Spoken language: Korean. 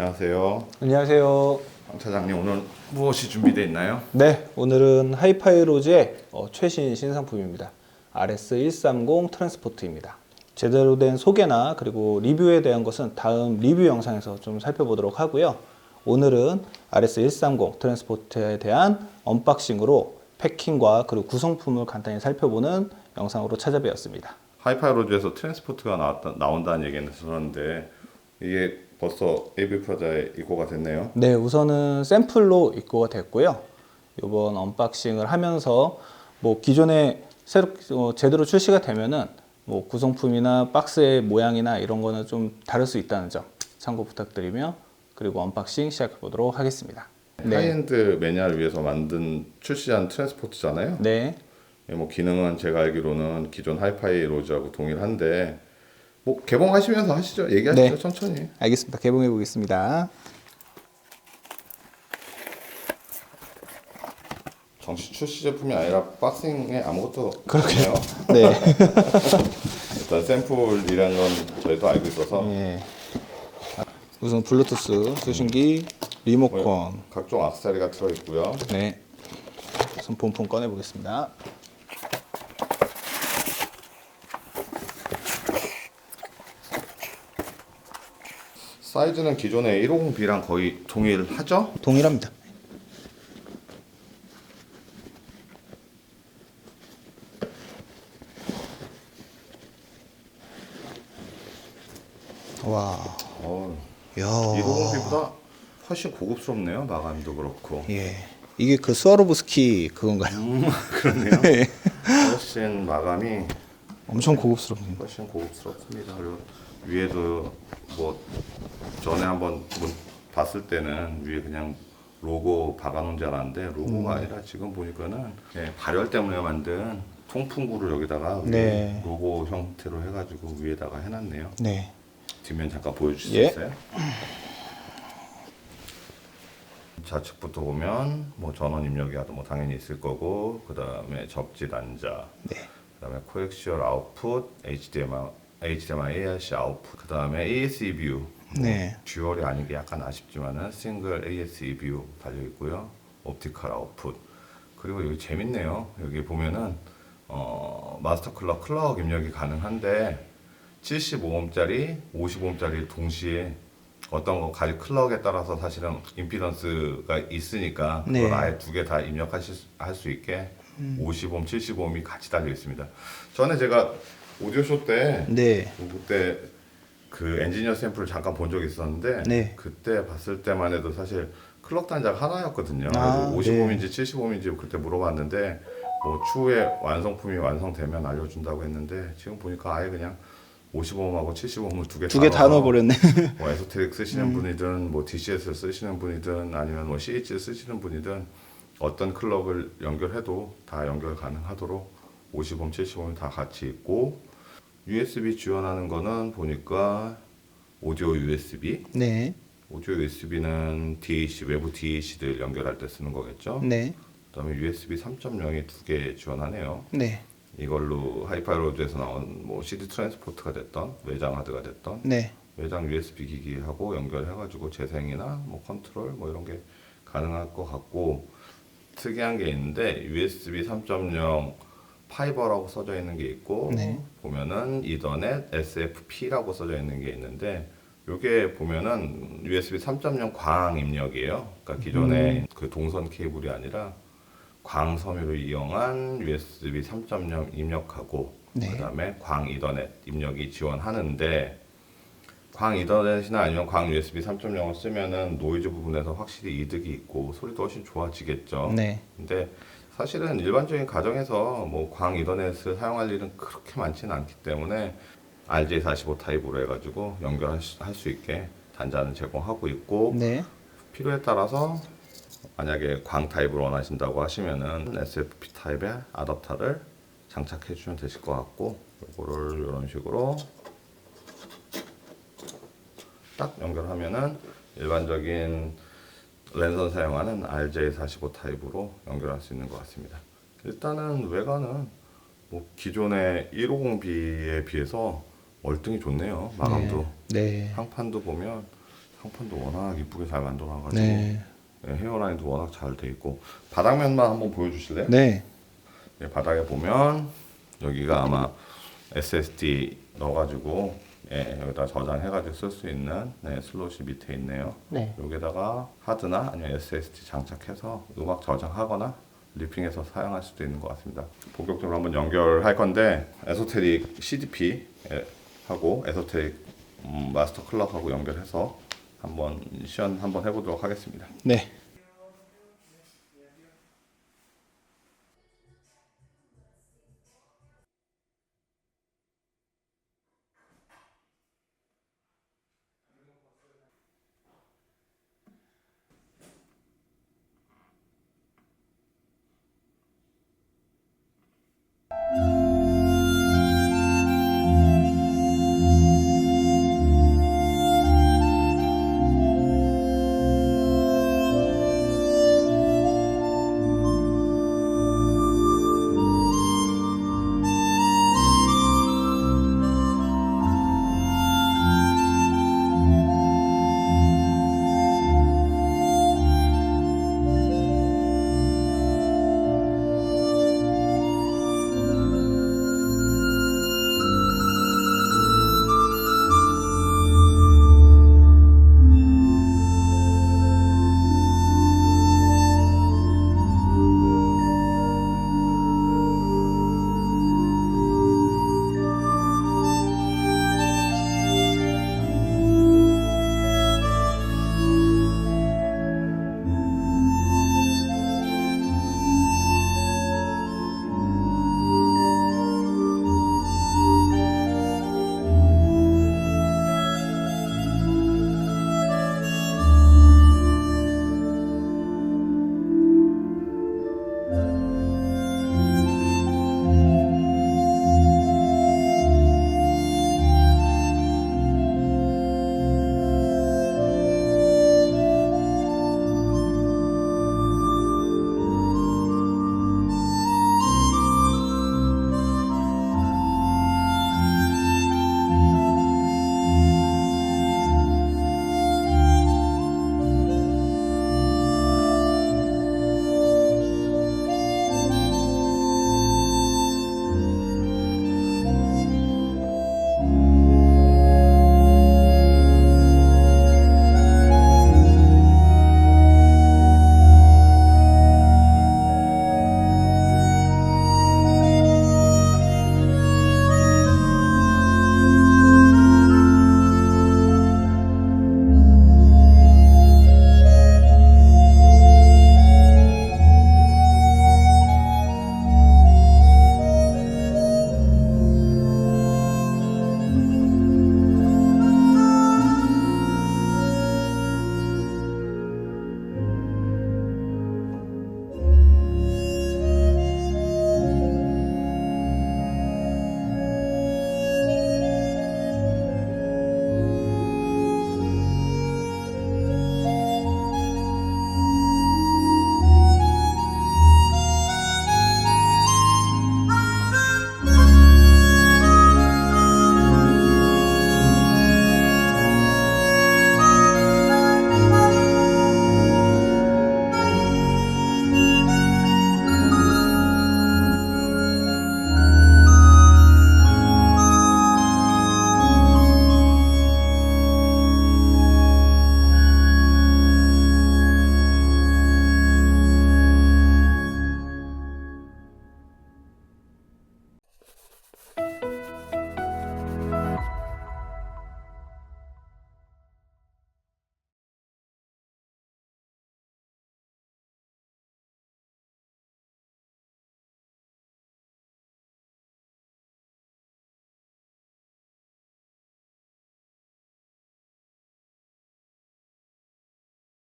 안녕하세요. 안녕하세요. 황 차장님 오늘 무엇이 준비되어 있나요? 네, 오늘은 하이파이 로즈의 어, 최신 신상품입니다. RS130 트랜스포트입니다. 제대로 된 소개나 그리고 리뷰에 대한 것은 다음 리뷰 영상에서 좀 살펴보도록 하고요. 오늘은 RS130 트랜스포트에 대한 언박싱으로 패킹과 그리고 구성품을 간단히 살펴보는 영상으로 찾아뵈었습니다. 하이파이 로즈에서 트랜스포트가 나왔다, 나온다는 얘기는 들었는데 이게 벌써 AV 프라자에 입고가 됐네요. 네, 우선은 샘플로 입고가 됐고요. 이번 언박싱을 하면서 뭐 기존에 새로 어, 제대로 출시가 되면은 뭐 구성품이나 박스의 모양이나 이런 거는 좀 다를 수 있다는 점 참고 부탁드리며 그리고 언박싱 시작해 보도록 하겠습니다. 네, 하이엔드 매니아를 위해서 만든 출시한 트랜스포트잖아요. 네, 예, 뭐 기능은 제가 알기로는 기존 하이파이 로즈하고 동일한데 뭐 개봉하시면서 하시죠. 얘기하시죠. 네. 천천히. 알겠습니다. 개봉해 보겠습니다. 정식 출시 제품이 아니라 박싱에 아무것도. 없네요. 네, 일단 샘플이라는 건 저희도 알고 있어서 예. 우선 블루투스 수신기, 리모컨, 각종 악세사리가 들어 있고요. 네, 우선 본품 꺼내 보겠습니다. 사이즈는 기존의 150B랑 거의 동일하죠? 동일합니다. 와, 어, 야, 150B보다 훨씬 고급스럽네요. 마감도 그렇고. 예, 이게 그 스와로브스키 그건가요? 음, 그렇네요. 훨씬 마감이 엄청 고급스럽네요. 훨씬 고급스럽습니다. 그리고 위에도 뭐 전에 한번 문- 봤을 때는 위에 그냥 로고 박아놓은 줄 알았는데 로고가 음. 아니라 지금 보니까는 예, 발열 때문에 만든 통풍구를 여기다가 네. 로고 형태로 해가지고 위에다가 해놨네요. 네, 뒷면 잠깐 보여주실 예. 수 있어요? 좌측부터 보면 뭐 전원 입력이 뭐 당연히 있을 거고 그 다음에 접지 단자, 네, 그 다음에 코엑시얼 아웃풋, HDMI, HDMI ARC 아웃풋, 그 다음에 ASE 뷰. 네. 듀얼이 아닌 게 약간 아쉽지만은 싱글 ASE 뷰 달려 있고요. 옵티컬 아웃풋. 그리고 여기 재밌네요. 여기 보면은 어, 마스터 클럭 클럭 입력이 가능한데 75ohm짜리, 55ohm짜리 동시에 어떤 거 가지 클럭에 따라서 사실은 임피던스가 있으니까 네. 그걸 아예 두 개 다 입력하실 할수 있게 50ohm, 75ohm이 같이 달려 있습니다. 전에 제가 오디오 쇼 때 네, 그때 그 엔지니어 샘플을 잠깐 본 적이 있었는데 네. 그때 봤을 때만 해도 사실 클럭 단자가 하나였거든요. 아, 그래서 55인지 75인지 그때 물어봤는데 뭐 추후에 완성품이 완성되면 알려준다고 했는데 지금 보니까 아예 그냥 55음하고 75음을 두 개 두 개 다 넣어버렸네. 뭐 에소테릭 쓰시는 분이든 뭐 DCS를 쓰시는 분이든 아니면 뭐 CH를 쓰시는 분이든 어떤 클럭을 연결해도 다 연결 가능하도록 50옴, 70옴이 다 같이 있고 USB 지원하는 거는 보니까 오디오 USB, 네, 오디오 USB는 DAC 외부 DAC들 연결할 때 쓰는 거겠죠. 네, 그다음에 USB 3.0이 두 개 지원하네요. 네, 이걸로 하이파이 로드에서 나온 뭐 CD 트랜스포트가 됐던 외장 하드가 됐던 네, 외장 USB 기기하고 연결해가지고 재생이나 뭐 컨트롤 뭐 이런 게 가능할 것 같고 특이한 게 있는데 USB 3.0 파이버라고 써져 있는 게 있고 네. 보면은 이더넷 SFP라고 써져 있는 게 있는데 요게 보면은 USB 3.0 광 입력이에요. 그러니까 기존에 그 동선 케이블이 아니라 광 섬유를 이용한 USB 3.0 입력하고 네. 그다음에 광 이더넷 입력이 지원하는데 광 이더넷이나 아니면 광 USB 3.0을 쓰면은 노이즈 부분에서 확실히 이득이 있고 소리도 훨씬 좋아지겠죠. 네, 근데 사실은 일반적인 가정에서 뭐 광 이더넷을 사용할 일은 그렇게 많지는 않기 때문에 RJ45 타입으로 해가지고 연결할 수, 할수 있게 단자는 제공하고 있고 네, 필요에 따라서 만약에 광 타입을 원하신다고 하시면은 SFP 타입의 아답터를 장착해 주시면 되실 것 같고 이거를 이런 식으로 딱 연결하면은 일반적인 랜선 사용하는 RJ45 타입으로 연결할 수 있는 것 같습니다. 일단은 외관은 뭐 기존의 150B에 비해서 월등히 좋네요. 마감도 네, 상판도 보면 상판도 워낙 이쁘게 잘 만들어놔가지고 네. 네, 헤어라인도 워낙 잘 돼 있고 바닥면만 한번 보여주실래요? 네. 네, 바닥에 보면 여기가 아마 SSD 넣어가지고 예, 여기다 저장해가지고 쓸 수 있는 네, 슬롯이 밑에 있네요. 네. 여기다가 하드나 아니면 SSD 장착해서 음악 저장하거나 리핑해서 사용할 수도 있는 것 같습니다. 본격적으로 한번 연결할 건데 에소테릭 CDP 예, 하고 에소테릭 음, 마스터 클럽하고 연결해서 한번 시연 한번 해보도록 하겠습니다. 네.